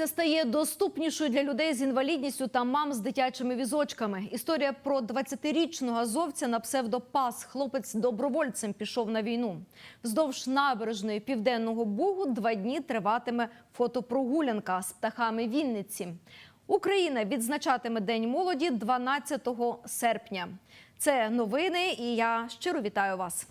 Вінниця стає доступнішою для людей з інвалідністю та мам з дитячими візочками. Історія про 20-річного азовця на псевдопас. Хлопець добровольцем пішов на війну. Вздовж набережної південного бугу два дні триватиме фотопрогулянка з птахами Вінниці. Україна відзначатиме День молоді 12 серпня. Це новини, і я щиро вітаю вас.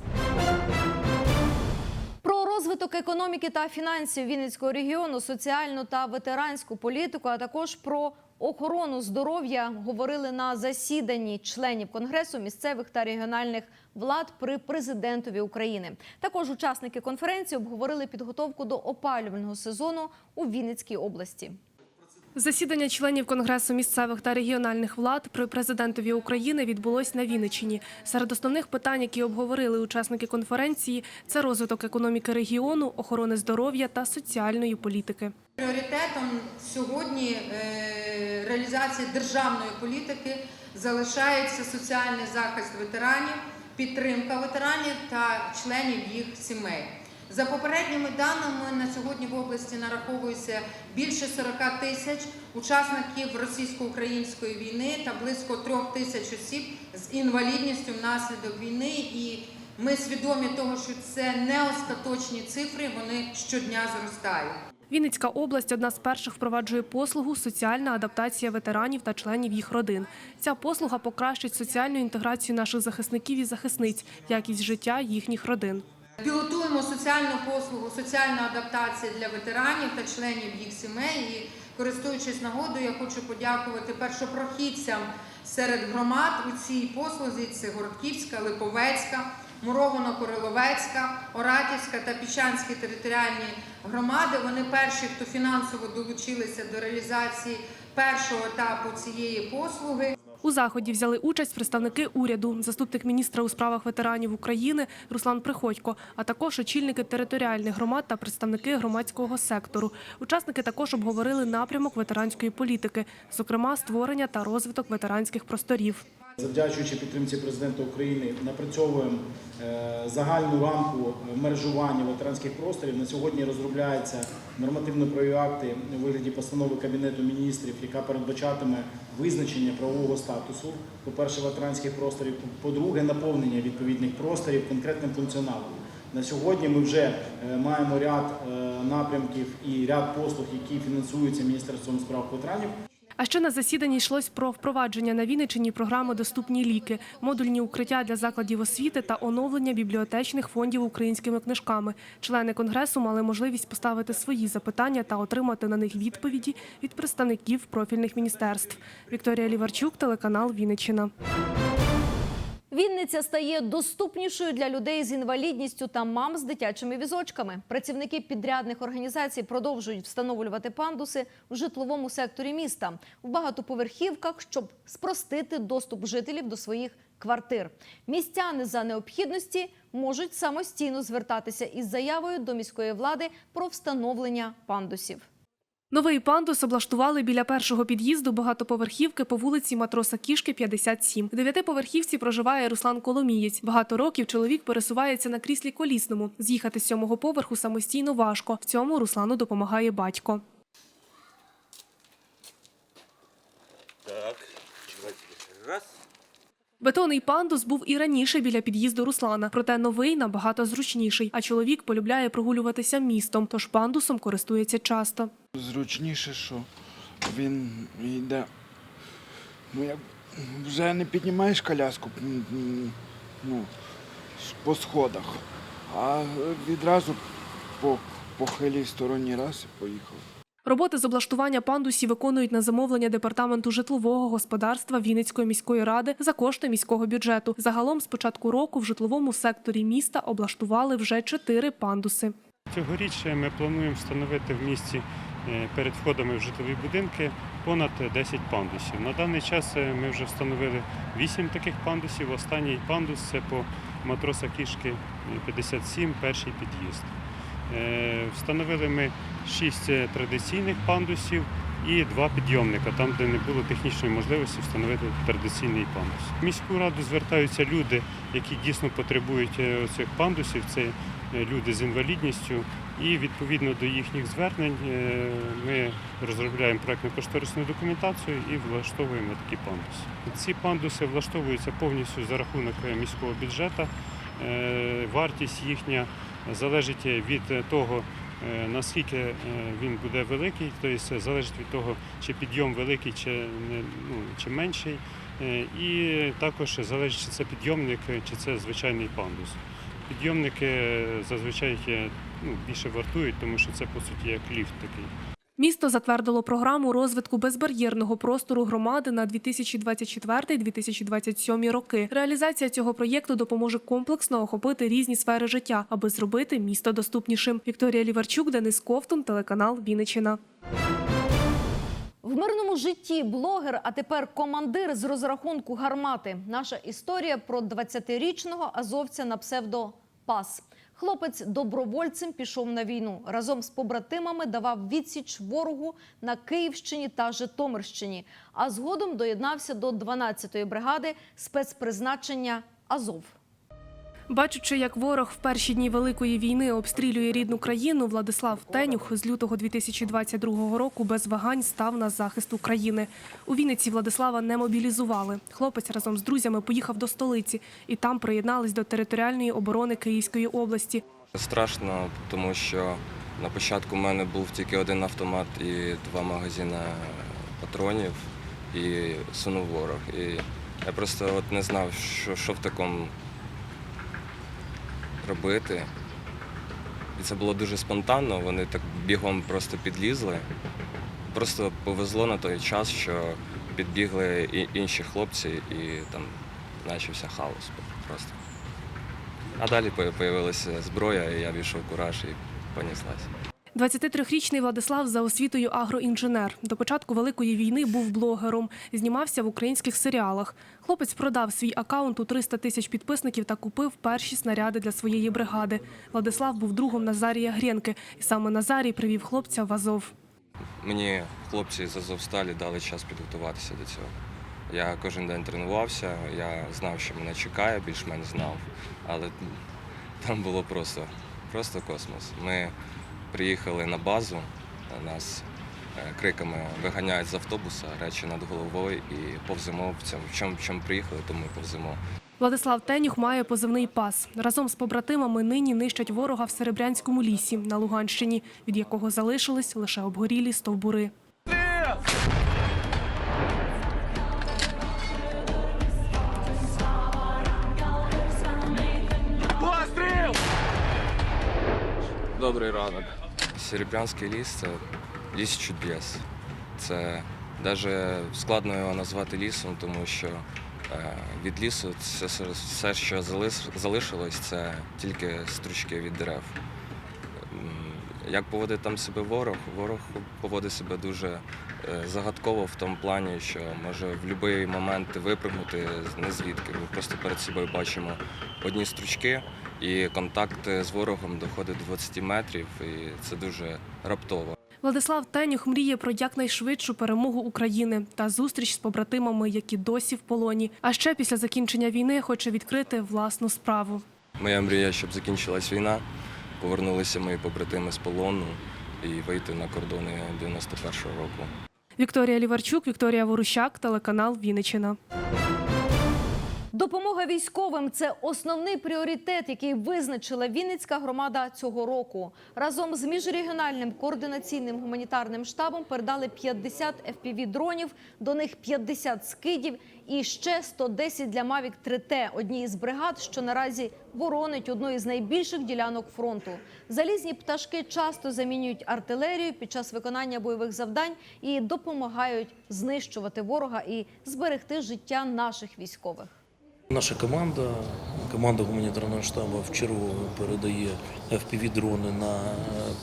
Розвиток економіки та фінансів Вінницького регіону, соціальну та ветеранську політику, а також про охорону здоров'я говорили на засіданні членів конгресу місцевих та регіональних влад при президентові України. Також учасники конференції обговорили підготовку до опалювального сезону у Вінницькій області. Засідання членів Конгресу місцевих та регіональних влад при президентові України відбулось на Вінниччині. Серед основних питань, які обговорили учасники конференції, це розвиток економіки регіону, охорони здоров'я та соціальної політики. Пріоритетом сьогодні е, реалізації державної політики залишається соціальний захист ветеранів, підтримка ветеранів та членів їх сімей. За попередніми даними на сьогодні в області нараховується більше 40 тисяч учасників російсько-української війни та близько трьох тисяч осіб з інвалідністю внаслідок війни. І ми свідомі того, що це не остаточні цифри, вони щодня зростають. Вінницька область одна з перших впроваджує послугу соціальна адаптація ветеранів та членів їх родин. Ця послуга покращить соціальну інтеграцію наших захисників і захисниць, якість життя їхніх родин. Пілотуємо соціальну послугу, соціальна адаптація для ветеранів та членів їх сімей. І користуючись нагодою, я хочу подякувати першопрохідцям серед громад у цій послузі. Це Городківська, Липовецька, Муровано-Кориловецька, Оратівська та Піщанські територіальні громади. Вони перші, хто фінансово долучилися до реалізації першого етапу цієї послуги. У заході взяли участь представники уряду, заступник міністра у справах ветеранів України Руслан Приходько, а також очільники територіальних громад та представники громадського сектору. Учасники також обговорили напрямок ветеранської політики, зокрема створення та розвиток ветеранських просторів. Завдячуючи підтримці президента України, напрацьовуємо е, загальну рамку мережування ветеранських просторів. На сьогодні розробляються нормативно-правові акти у вигляді постанови Кабінету міністрів, яка передбачатиме визначення правового статусу, по-перше, ветеранських просторів, по-друге, наповнення відповідних просторів конкретним функціоналом. На сьогодні ми вже е, маємо ряд е, напрямків і ряд послуг, які фінансуються Міністерством справ ветеранів. А ще на засіданні йшлось про впровадження на Вінниччині програми Доступні ліки, модульні укриття для закладів освіти та оновлення бібліотечних фондів українськими книжками. Члени конгресу мали можливість поставити свої запитання та отримати на них відповіді від представників профільних міністерств. Вікторія Ліварчук, телеканал Вінниччина. Вінниця стає доступнішою для людей з інвалідністю та мам з дитячими візочками. Працівники підрядних організацій продовжують встановлювати пандуси в житловому секторі міста в багатоповерхівках, щоб спростити доступ жителів до своїх квартир. Містяни за необхідності можуть самостійно звертатися із заявою до міської влади про встановлення пандусів. Новий пандус облаштували біля першого під'їзду багатоповерхівки по вулиці Матроса Кішки, 57. В дев'ятиповерхівці проживає Руслан Коломієць. Багато років чоловік пересувається на кріслі колісному. З'їхати з сьомого поверху самостійно важко. В цьому Руслану допомагає батько. Так. Бетонний пандус був і раніше біля під'їзду Руслана, проте новий набагато зручніший. А чоловік полюбляє прогулюватися містом, тож пандусом користується часто. Зручніше, що він йде. Ну, як вже не піднімаєш коляску ну, по сходах, а відразу по похилій стороні раз і поїхав. Роботи з облаштування пандусів виконують на замовлення департаменту житлового господарства Вінницької міської ради за кошти міського бюджету. Загалом з початку року в житловому секторі міста облаштували вже чотири пандуси. Цьогоріч ми плануємо встановити в місті е, перед входами в житлові будинки понад 10 пандусів. На даний час е, ми вже встановили 8 таких пандусів. Останній пандус це по матроса кішки е, 57, перший під'їзд. Е, Встановили ми 6 традиційних пандусів і два підйомника, там, де не було технічної можливості встановити традиційний пандус. В міську раду звертаються люди, які дійсно потребують е, цих пандусів. Це е, люди з інвалідністю, І відповідно до їхніх звернень е, ми розробляємо проектну кошторисну документацію і влаштовуємо такі пандуси. Ці пандуси влаштовуються повністю за рахунок е, міського бюджету. Е, Вартість їхня залежить від того, е, наскільки е, він буде великий, тобто залежить від того, чи підйом великий, чи, ну, чи менший. Е, І також залежить, чи це підйомник, чи це звичайний пандус. Підйомники зазвичай ну, більше вартують, тому що це по суті як ліфт такий. Місто затвердило програму розвитку безбар'єрного простору громади на 2024-2027 роки. Реалізація цього проєкту допоможе комплексно охопити різні сфери життя, аби зробити місто доступнішим. Вікторія Ліварчук, Денис Ковтун, телеканал Вінниччина. В мирному житті блогер, а тепер командир з розрахунку гармати. Наша історія про 20-річного азовця на псевдо Пас. Хлопець добровольцем пішов на війну. Разом з побратимами давав відсіч ворогу на Київщині та Житомирщині. А згодом доєднався до 12-ї бригади спецпризначення Азов. Бачучи, як ворог в перші дні великої війни обстрілює рідну країну, Владислав Тенюх з лютого 2022 року без вагань став на захист України. У Вінниці Владислава не мобілізували. Хлопець разом з друзями поїхав до столиці і там приєднались до територіальної оборони Київської області. Страшно, тому що на початку в мене був тільки один автомат і два магазини патронів, і сунув ворог. І я просто от не знав, що, що в такому робити. І це було дуже спонтанно, вони так бігом просто підлізли. Просто повезло на той час, що підбігли і інші хлопці, і там почався хаос просто. А далі з'явилася зброя, і я війшов кураж і поніслась. 23-річний Владислав за освітою агроінженер. До початку великої війни був блогером, знімався в українських серіалах. Хлопець продав свій акаунт у 300 тисяч підписників та купив перші снаряди для своєї бригади. Владислав був другом Назарія Грєнки, і саме Назарій привів хлопця в Азов. Мені хлопці з Азовсталі дали час підготуватися до цього. Я кожен день тренувався, я знав, що мене чекає, більш-менш знав. Але там було просто, просто космос. Ми приїхали на базу, нас е, криками виганяють з автобуса, речі над головою і повземо в цьому. В чому, в чому приїхали, то ми повземо. Владислав Тенюх має позивний пас. Разом з побратимами нині нищать ворога в Серебрянському лісі на Луганщині, від якого залишились лише обгорілі стовбури. Добрий ранок. Серебрянський ліс це ліс чудес. Це навіть складно його назвати лісом, тому що е, від лісу це все- що залишилось, це тільки стручки від дерев. Як поводить там себе ворог? Ворог поводить себе дуже е, загадково в тому плані, що може в будь-який момент випрыгнути не звідки. Ми просто перед собою бачимо одні стручки, і контакт з ворогом доходить до 20 метрів, і це дуже раптово. Владислав Тенюх мріє про якнайшвидшу перемогу України та зустріч з побратимами, які досі в полоні. А ще після закінчення війни хоче відкрити власну справу. Моя мрія, щоб закінчилась війна, повернулися мої побратими з полону і вийти на кордони 91-го року. Вікторія Ліварчук, Вікторія Ворущак, телеканал Вінниччина. Допомога військовим це основний пріоритет, який визначила Вінницька громада цього року. Разом з міжрегіональним координаційним гуманітарним штабом передали 50 fpv дронів, до них 50 скидів і ще 110 для Mavic 3T, одній із бригад, що наразі боронить одну із найбільших ділянок фронту. Залізні пташки часто замінюють артилерію під час виконання бойових завдань і допомагають знищувати ворога і зберегти життя наших військових. Наша команда, команда гуманітарного штабу в чергу передає FPV-дрони на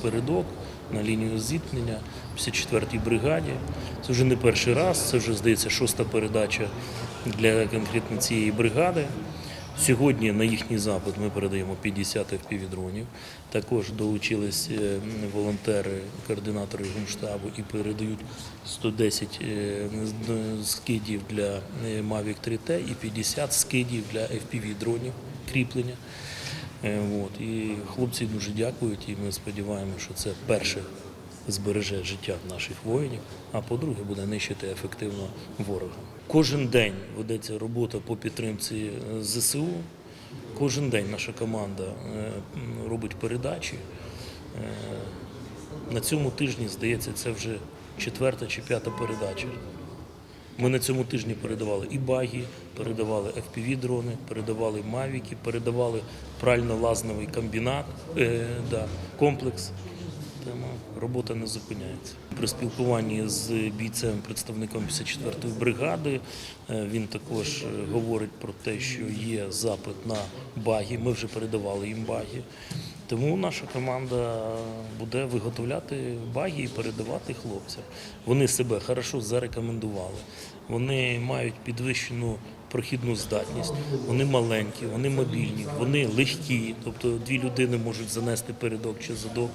передок, на лінію зіткнення 54-й бригаді. Це вже не перший раз, це вже, здається, шоста передача для конкретно цієї бригади. Сьогодні на їхній запит ми передаємо 50 FPV-дронів. Також долучились е, волонтери, координатори гумштабу і передають 110 е, скидів для е, Mavic 3T і 50 скидів для FPV-дронів кріплення. І хлопці дуже дякують, і ми сподіваємося, що це перше збереже життя наших воїнів, а по-друге, буде нищити ефективно ворога. Кожен день ведеться робота по підтримці е, ЗСУ. Кожен день наша команда е, робить передачі. Е, На цьому тижні, здається, це вже четверта чи п'ята передача. Ми на цьому тижні передавали і баги, передавали FPV-дрони, передавали мавіки, передавали прально-лазновий комбінат, е, да, комплекс. Тому робота не зупиняється. При спілкуванні з бійцем, представником 54-ї бригади, е, він також е, говорить про те, що є запит на баги. Ми вже передавали їм баги. Тому наша команда буде виготовляти баги і передавати хлопцям. Вони себе хорошо зарекомендували. Вони мають підвищену прохідну здатність. Вони маленькі, вони мобільні, вони легкі. Тобто дві людини можуть занести передок чи задок,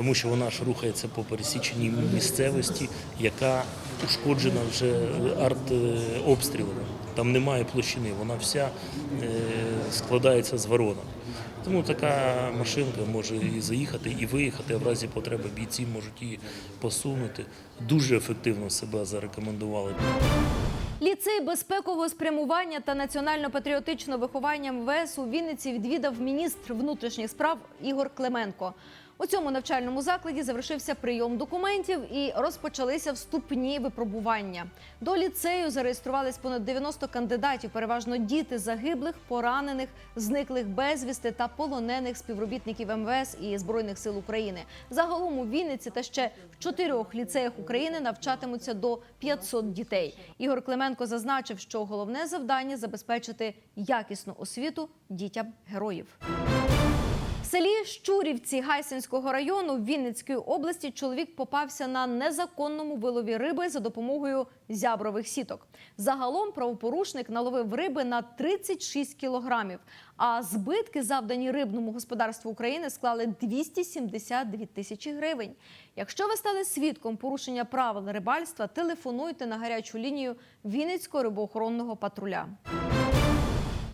тому що вона ж рухається по пересіченій місцевості, яка ушкоджена вже артобстрілами. Там немає площини, вона вся е, складається з воронок. Тому така машинка може і заїхати, і виїхати, а в разі потреби бійці можуть її посунути. Дуже ефективно себе зарекомендували. Ліцей безпекового спрямування та національно-патріотичного виховання МВС у Вінниці відвідав міністр внутрішніх справ Ігор Клименко. У цьому навчальному закладі завершився прийом документів і розпочалися вступні випробування. До ліцею зареєструвались понад 90 кандидатів, переважно діти загиблих, поранених, зниклих безвісти та полонених співробітників МВС і збройних сил України. Загалом у Вінниці та ще в чотирьох ліцеях України навчатимуться до 500 дітей. Ігор Клименко зазначив, що головне завдання забезпечити якісну освіту дітям героїв. Селі Щурівці Гайсинського району Вінницької області чоловік попався на незаконному вилові риби за допомогою зябрових сіток. Загалом правопорушник наловив риби на 36 кілограмів, а збитки, завдані рибному господарству України, склали 272 тисячі гривень. Якщо ви стали свідком порушення правил рибальства, телефонуйте на гарячу лінію Вінницького рибоохоронного патруля.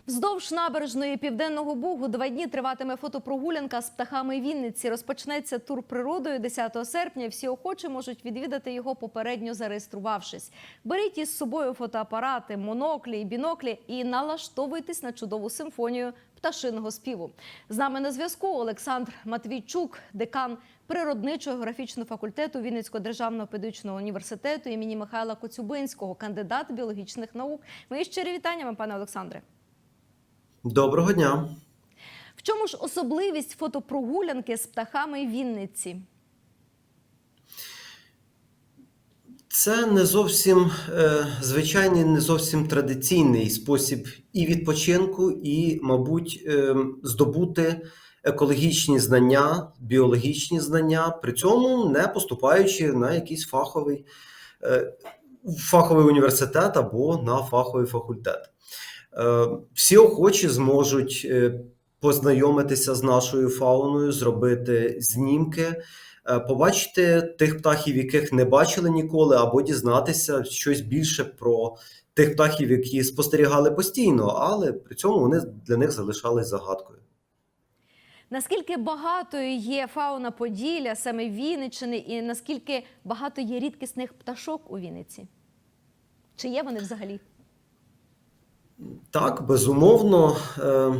Вздовж набережної Південного Бугу два дні триватиме фотопрогулянка з птахами Вінниці. Розпочнеться тур природою 10 серпня. Всі охочі можуть відвідати його попередньо зареєструвавшись. Беріть із собою фотоапарати, моноклі і біноклі і налаштовуйтесь на чудову симфонію пташиного співу. З нами на зв'язку Олександр Матвійчук, декан природничого географічного факультету Вінницького державного педагогічного університету імені Михайла Коцюбинського, кандидат біологічних наук. Мої щирі вітання вам, пане Олександре. Доброго дня. В чому ж особливість фотопрогулянки з птахами Вінниці? Це не зовсім е, звичайний, не зовсім традиційний спосіб і відпочинку, і, мабуть, е, здобути екологічні знання, біологічні знання, при цьому не поступаючи на якийсь фаховий, е, фаховий університет або на фаховий факультет. Е, Всі охочі зможуть е, познайомитися з нашою фауною, зробити знімки, е, побачити тих птахів, яких не бачили ніколи, або дізнатися щось більше про тих птахів, які спостерігали постійно, але при цьому вони для них залишались загадкою. Наскільки багатою є фауна Поділля, саме Вінниччини, і наскільки багато є рідкісних пташок у Вінниці? Чи є вони взагалі? Так, безумовно. Е,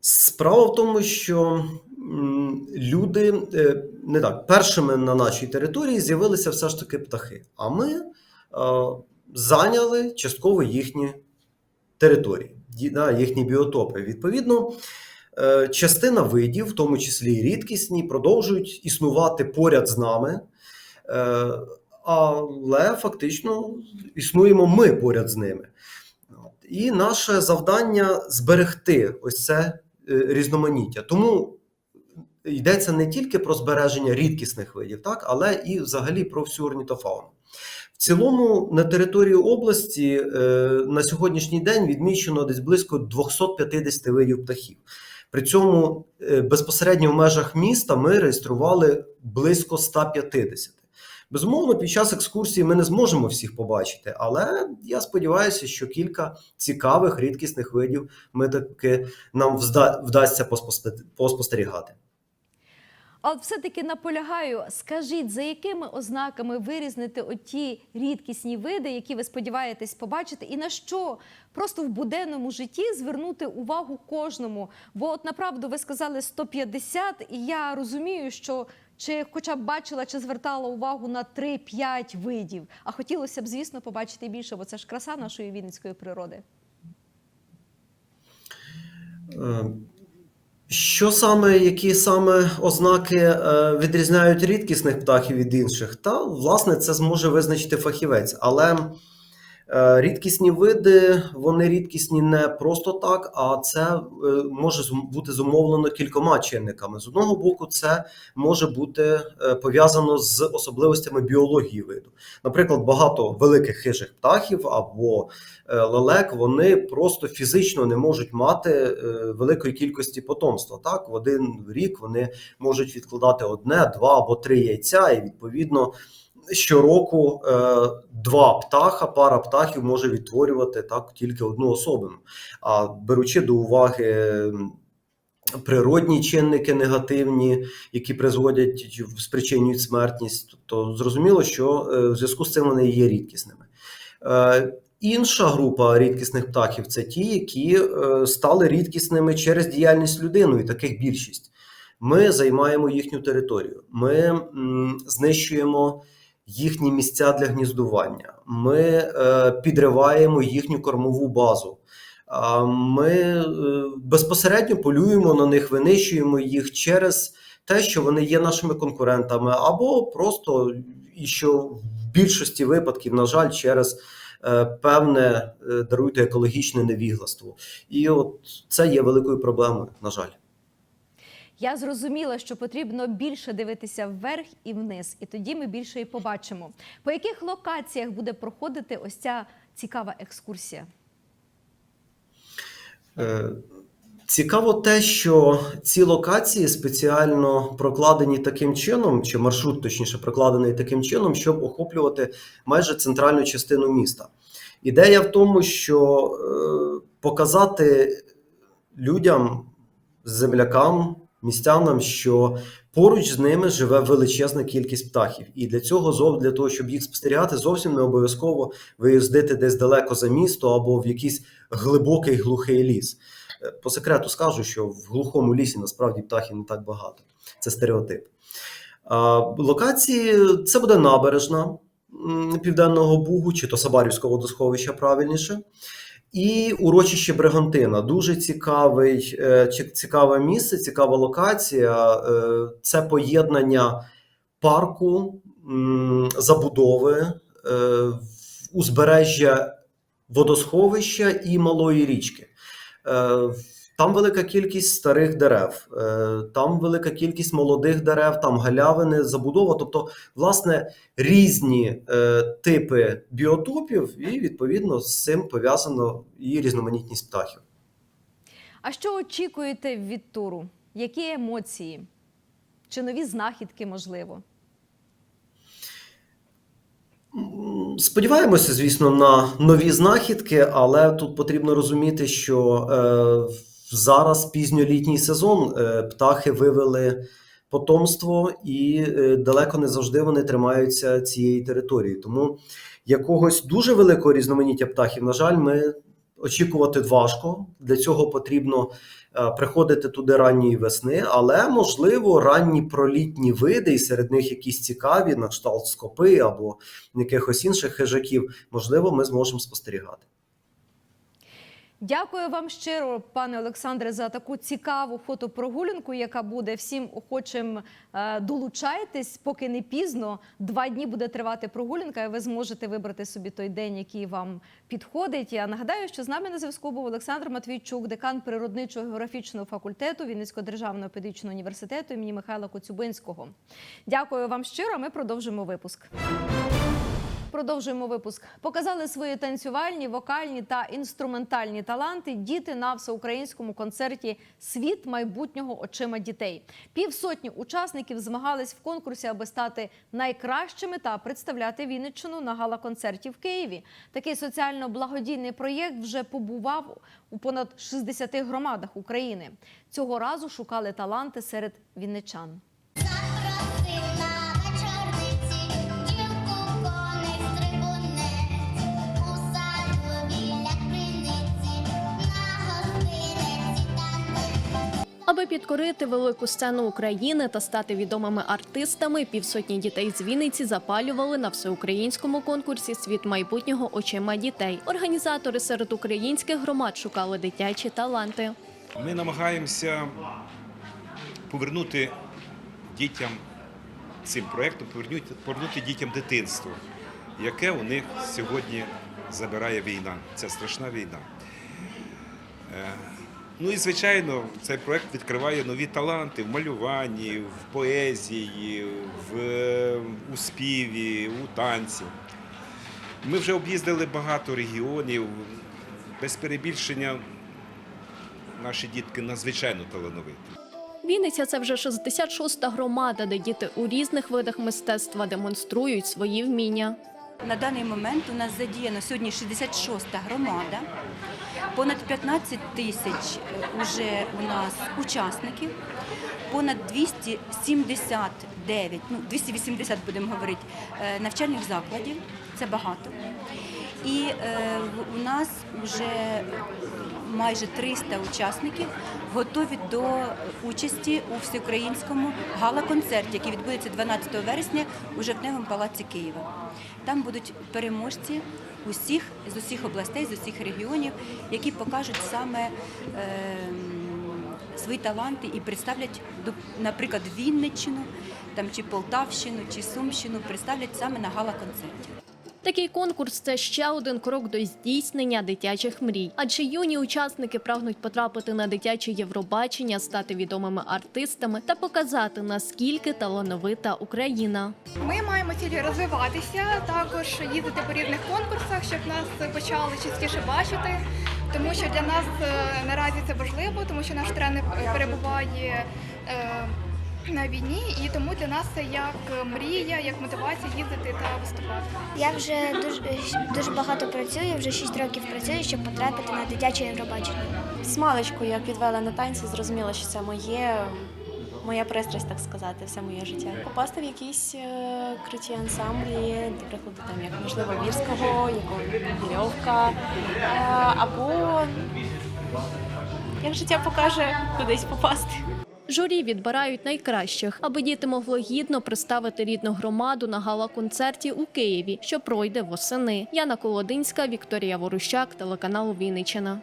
Справа в тому, що люди е, не так першими на нашій території з'явилися все ж таки птахи, а ми е, зайняли частково їхні території, їхні біотопи. Відповідно, частина видів, в тому числі і рідкісні, продовжують існувати поряд з нами. Але фактично існуємо ми поряд з ними. І наше завдання зберегти ось це е, різноманіття. Тому йдеться не тільки про збереження рідкісних видів, так, але і взагалі про всю орнітофауну. В цілому на території області е, на сьогоднішній день відмічено десь близько 250 видів птахів. При цьому е, безпосередньо в межах міста ми реєстрували близько 150. Безумовно, під час екскурсії ми не зможемо всіх побачити, але я сподіваюся, що кілька цікавих рідкісних видів ми таки нам взда- вдасться поспосте- поспостерігати. А от все-таки наполягаю, скажіть, за якими ознаками вирізнити оті рідкісні види, які ви сподіваєтесь побачити, і на що просто в буденному житті звернути увагу кожному? Бо от направду ви сказали 150, і я розумію, що чи хоча б бачила, чи звертала увагу на 3-5 видів. А хотілося б, звісно, побачити більше, бо це ж краса нашої вінницької природи. Е, Що саме, які саме ознаки е, відрізняють рідкісних птахів від інших? Та, власне, це зможе визначити фахівець. Але рідкісні види, вони рідкісні не просто так, а це е, може бути зумовлено кількома чинниками. З одного боку, це може бути е, пов'язано з особливостями біології виду. Наприклад, багато великих хижих птахів або е, лелек вони просто фізично не можуть мати е, великої кількості потомства. Так, в один рік вони можуть відкладати одне, два або три яйця, і відповідно. Щороку е, два птаха, пара птахів може відтворювати так тільки одну особину. А беручи до уваги природні чинники негативні, які призводять спричинюють смертність, то зрозуміло, що е, в зв'язку з цим вони є рідкісними. Е, Інша група рідкісних птахів це ті, які стали рідкісними через діяльність людини, і таких більшість. Ми займаємо їхню територію, ми знищуємо їхні місця для гніздування, ми е, підриваємо їхню кормову базу. Ми е, безпосередньо полюємо на них, винищуємо їх через те, що вони є нашими конкурентами, або просто і що в більшості випадків, на жаль, через е, певне е, даруйте екологічне невігластво. І от це є великою проблемою, на жаль. Я зрозуміла, що потрібно більше дивитися вверх і вниз, і тоді ми більше і побачимо. По яких локаціях буде проходити ось ця цікава екскурсія? Е, Цікаво те, що ці локації спеціально прокладені таким чином, чи маршрут точніше прокладений таким чином, щоб охоплювати майже центральну частину міста. Ідея в тому, що е, показати людям, землякам, містянам, що поруч з ними живе величезна кількість птахів. І для цього для того, щоб їх спостерігати, зовсім не обов'язково виїздити десь далеко за місто або в якийсь глибокий глухий ліс. Е, По секрету скажу, що в глухому лісі насправді птахів не так багато. Це стереотип. Локації це буде набережна Південного Бугу, чи то Сабарівського водосховища правильніше. І урочище Бригантина. Дуже цікавий, е, цікаве місце, цікава локація. Е, Це поєднання парку, забудови, е, узбережжя водосховища і малої річки. Там велика кількість старих дерев, е, там велика кількість молодих дерев, там галявини, забудова. Тобто, власне, різні е, типи біотопів, і відповідно з цим пов'язано і різноманітність птахів. А що очікуєте від туру? Які емоції? Чи нові знахідки, можливо? Сподіваємося, звісно, на нові знахідки, але тут потрібно розуміти, що е, зараз пізньолітній сезон е, птахи вивели потомство, і е, далеко не завжди вони тримаються цієї території. Тому якогось дуже великого різноманіття птахів, на жаль, ми очікувати важко. Для цього потрібно е, приходити туди ранньої весни, але можливо ранні пролітні види, і серед них якісь цікаві, на кшталт скопи або якихось інших хижаків, можливо, ми зможемо спостерігати. Дякую вам щиро, пане Олександре, за таку цікаву фотопрогулянку, яка буде всім охочим е, долучайтесь, поки не пізно. Два дні буде тривати прогулянка, і ви зможете вибрати собі той день, який вам підходить. Я нагадаю, що з нами на зв'язку був Олександр Матвійчук, декан природничого географічного факультету Вінницького державного педагогічного університету імені Михайла Коцюбинського. Дякую вам щиро. Ми продовжимо випуск. Продовжуємо випуск. Показали свої танцювальні, вокальні та інструментальні таланти діти на всеукраїнському концерті Світ майбутнього очима дітей. Півсотні учасників змагались в конкурсі, аби стати найкращими та представляти Вінниччину на гала-концерті в Києві. Такий соціально-благодійний проєкт вже побував у понад 60 громадах України. Цього разу шукали таланти серед вінничан. Аби підкорити велику сцену України та стати відомими артистами, півсотні дітей з Вінниці запалювали на всеукраїнському конкурсі Світ майбутнього очима дітей. Організатори серед українських громад шукали дитячі таланти. Ми намагаємося повернути дітям цим проєктом, повернути, дітям дитинство, яке у них сьогодні забирає війна. Це страшна війна. Ну і звичайно, цей проєкт відкриває нові таланти в малюванні, в поезії, в, е, у співі, у танці. Ми вже об'їздили багато регіонів. Без перебільшення наші дітки надзвичайно талановиті. Вінниця це вже 66-та громада, де діти у різних видах мистецтва демонструють свої вміння. На даний момент у нас задіяно сьогодні 66-та громада. Понад 15 тисяч вже у нас учасників, понад 279, ну 280 будемо говорити, е, навчальних закладів. Це багато. І е, у нас вже майже 300 учасників готові до участі у всеукраїнському гала-концерті, який відбудеться 12 вересня у Жовтневому палаці Києва. Там будуть переможці усіх з усіх областей, з усіх регіонів, які покажуть саме е, свої таланти і представлять, до- наприклад, Вінниччину, там чи Полтавщину, чи Сумщину, представлять саме на гала-концерті. Такий конкурс це ще один крок до здійснення дитячих мрій. Адже юні учасники прагнуть потрапити на дитяче Євробачення, стати відомими артистами та показати наскільки талановита Україна. Ми маємо цілі розвиватися, також їздити по різних конкурсах, щоб нас почали частіше бачити. Тому що для нас е, наразі це важливо, тому що наш тренер перебуває е, на війні, і тому для нас це як мрія, як мотивація їздити та виступати. Я вже дуже, дуже багато працюю, вже 6 років працюю, щоб потрапити на дитяче Євробачення. З маличку я підвела на танці, зрозуміла, що це моє, моя пристрасть, так сказати, все моє життя. Попасти в якісь е, круті ансамблі, до прикладу, там як можливо Вірського, якого Вірьовка, е, або як життя покаже, кудись попасти. Журі відбирають найкращих, аби діти могли гідно представити рідну громаду на гала-концерті у Києві, що пройде восени. Яна Колодинська, Вікторія Ворущак, телеканал Вінниччина.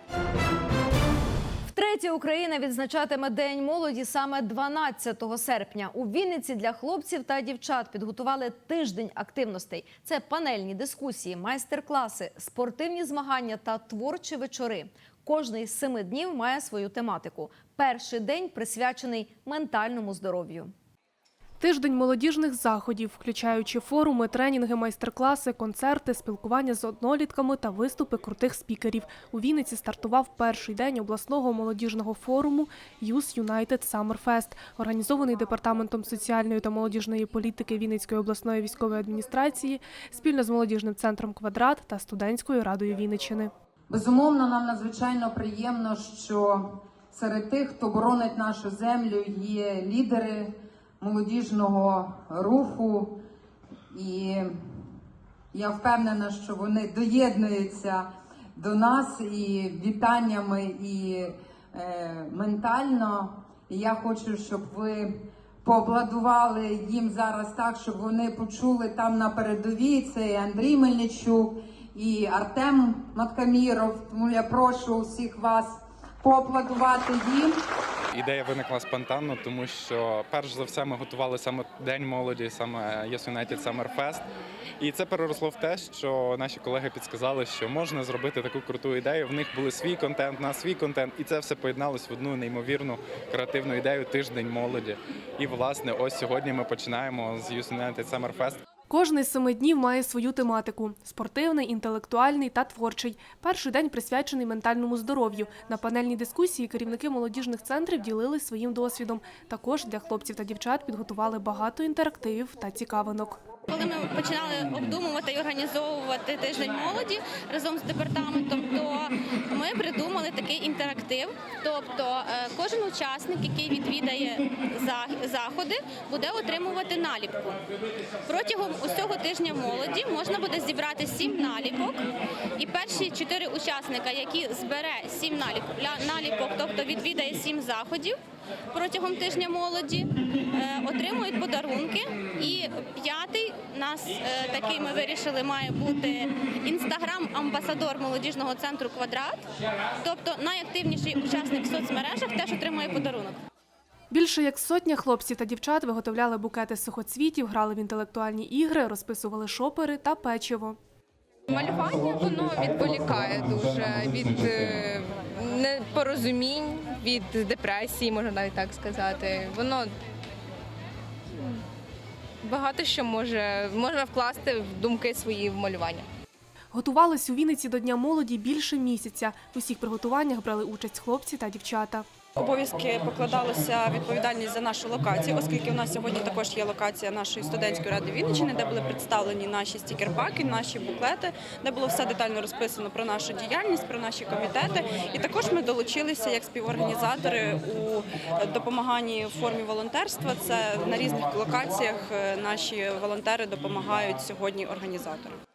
Втретє Україна відзначатиме День молоді саме 12 серпня. У Вінниці для хлопців та дівчат підготували тиждень активностей. Це панельні дискусії, майстер-класи, спортивні змагання та творчі вечори. Кожний з семи днів має свою тематику. Перший день присвячений ментальному здоров'ю. Тиждень молодіжних заходів, включаючи форуми, тренінги, майстер-класи, концерти, спілкування з однолітками та виступи крутих спікерів. У Вінниці стартував перший день обласного молодіжного форуму Youth United Summer Fest, організований департаментом соціальної та молодіжної політики Вінницької обласної військової адміністрації спільно з молодіжним центром Квадрат та студентською радою Вінниччини. Безумовно, нам надзвичайно приємно, що серед тих, хто боронить нашу землю, є лідери молодіжного руху, і я впевнена, що вони доєднуються до нас і вітаннями, і е, ментально. І я хочу, щоб ви пообладували їм зараз так, щоб вони почули там на передовій. Це і Андрій Мельничук, і Артем Маткаміров. Тому я прошу усіх вас поаплодувати їм. Ідея виникла спонтанно, тому що перш за все ми готували саме День молоді, саме Yes United Summer Fest. І це переросло в те, що наші колеги підсказали, що можна зробити таку круту ідею. В них були свій контент, на свій контент, і це все поєдналось в одну неймовірну креативну ідею тиждень молоді. І власне, ось сьогодні ми починаємо з Youth United Summer Fest. Кожний з семи днів має свою тематику: спортивний, інтелектуальний та творчий. Перший день присвячений ментальному здоров'ю. На панельній дискусії керівники молодіжних центрів ділились своїм досвідом. Також для хлопців та дівчат підготували багато інтерактивів та цікавинок. Коли ми починали обдумувати і організовувати тиждень молоді разом з департаментом, то ми придумали такий інтерактив. Тобто е, кожен учасник, який відвідає заходи, буде отримувати наліпку. Протягом усього тижня молоді можна буде зібрати сім наліпок, і перші чотири учасника, які збере сім наліпок, тобто відвідає сім заходів протягом тижня молоді, е, отримують подарунки. І п'ятий нас е, такий ми вирішили має бути інстаграм-амбасадор молодіжного центру Квадрат. Тобто найактивніший учасник в соцмережах теж отримує подарунок. Більше як сотня хлопців та дівчат виготовляли букети з сухоцвітів, грали в інтелектуальні ігри, розписували шопери та печиво. Малювання воно відволікає дуже від е, непорозумінь, від депресії, можна навіть так сказати. Воно багато що може можна вкласти в думки свої в малювання. Готувались у Вінниці до Дня молоді більше місяця. В усіх приготуваннях брали участь хлопці та дівчата. Обов'язки покладалося відповідальність за нашу локацію, оскільки у нас сьогодні також є локація нашої студентської ради Вінниччини, де були представлені наші стікерпаки, наші буклети, де було все детально розписано про нашу діяльність, про наші комітети. І також ми долучилися як співорганізатори у допомаганні в формі волонтерства. Це на різних локаціях е, наші волонтери допомагають сьогодні організаторам.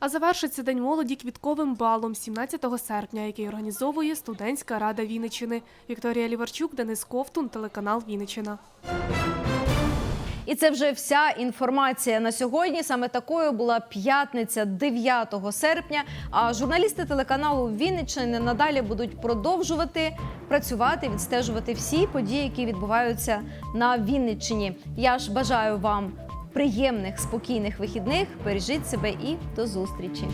А завершиться День молоді квітковим балом 17 серпня, який організовує студентська рада Вінниччини. Вікторія Ліварчук, Денис Ковтун, телеканал Вінниччина. І це вже вся інформація на сьогодні. Саме такою була п'ятниця 9 серпня. А журналісти телеканалу Вінниччини надалі будуть продовжувати працювати, відстежувати всі події, які відбуваються на Вінниччині. Я ж бажаю вам приємних, спокійних вихідних. Бережіть себе і до зустрічі.